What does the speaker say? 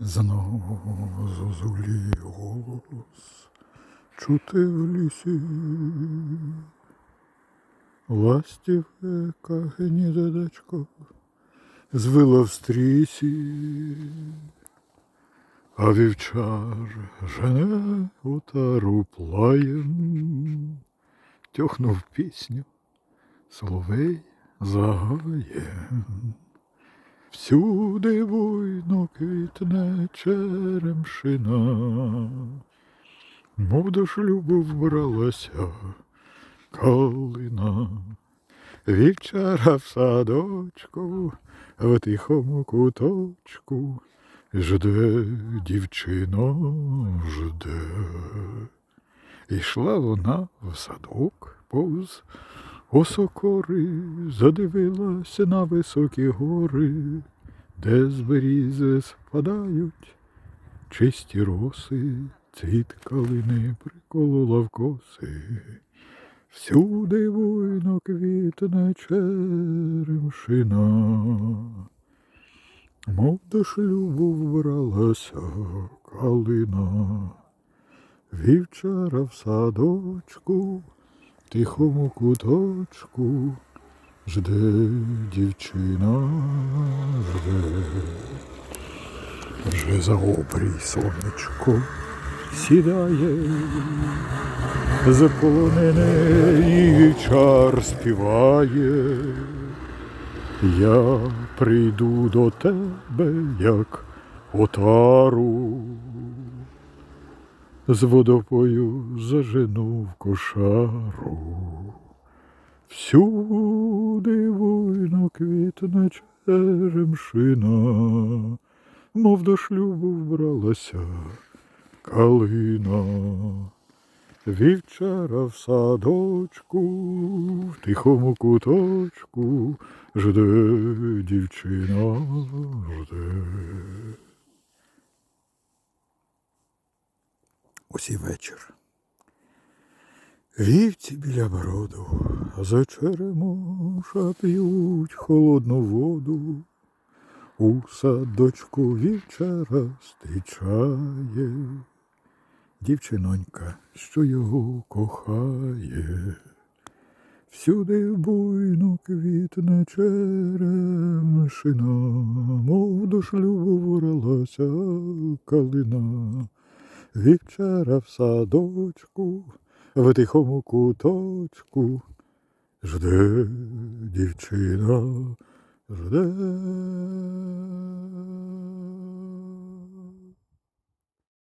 Знову зозулі голос чути в лісі. Ластівка гніздечко звила в стрісі, а вівчар жене отару плаєм, тьохнув пісню, соловей загає. Всюди буйно квітне черемшина, мов до шлюбу вбралася калина. Вівчара в садочку, в тихому куточку, жде дівчино, жде. Ішла вона в садок повз осокори, задивилася на високі гори, де з берізи спадають чисті роси, цвіт калини приколола в коси. Всюди буйно квітне черемшина, мов до шлюбу вбралася калина. Вівчара в садочку, тихому куточку, жде дівчина, жде, вже за обрій сонечко сідає, заполонений чар співає. Я прийду до тебе, як отару, з водопою зажену в кошару. Всюди буйно квітне черемшина, мов до шлюбу вбралася калина. Вівчара в садочку, в тихому куточку, жде дівчина, жде. Ось вечір. Вівці біля броду, за черемоша п'ють холодну воду. У садочку вівчара зустрічає дівчинонька, що його кохає. Всюди буйно квітне черемшина, мов до шлюбу воралася калина. Вівчара в садочку, в тихому куточку, жде дівчина, жде.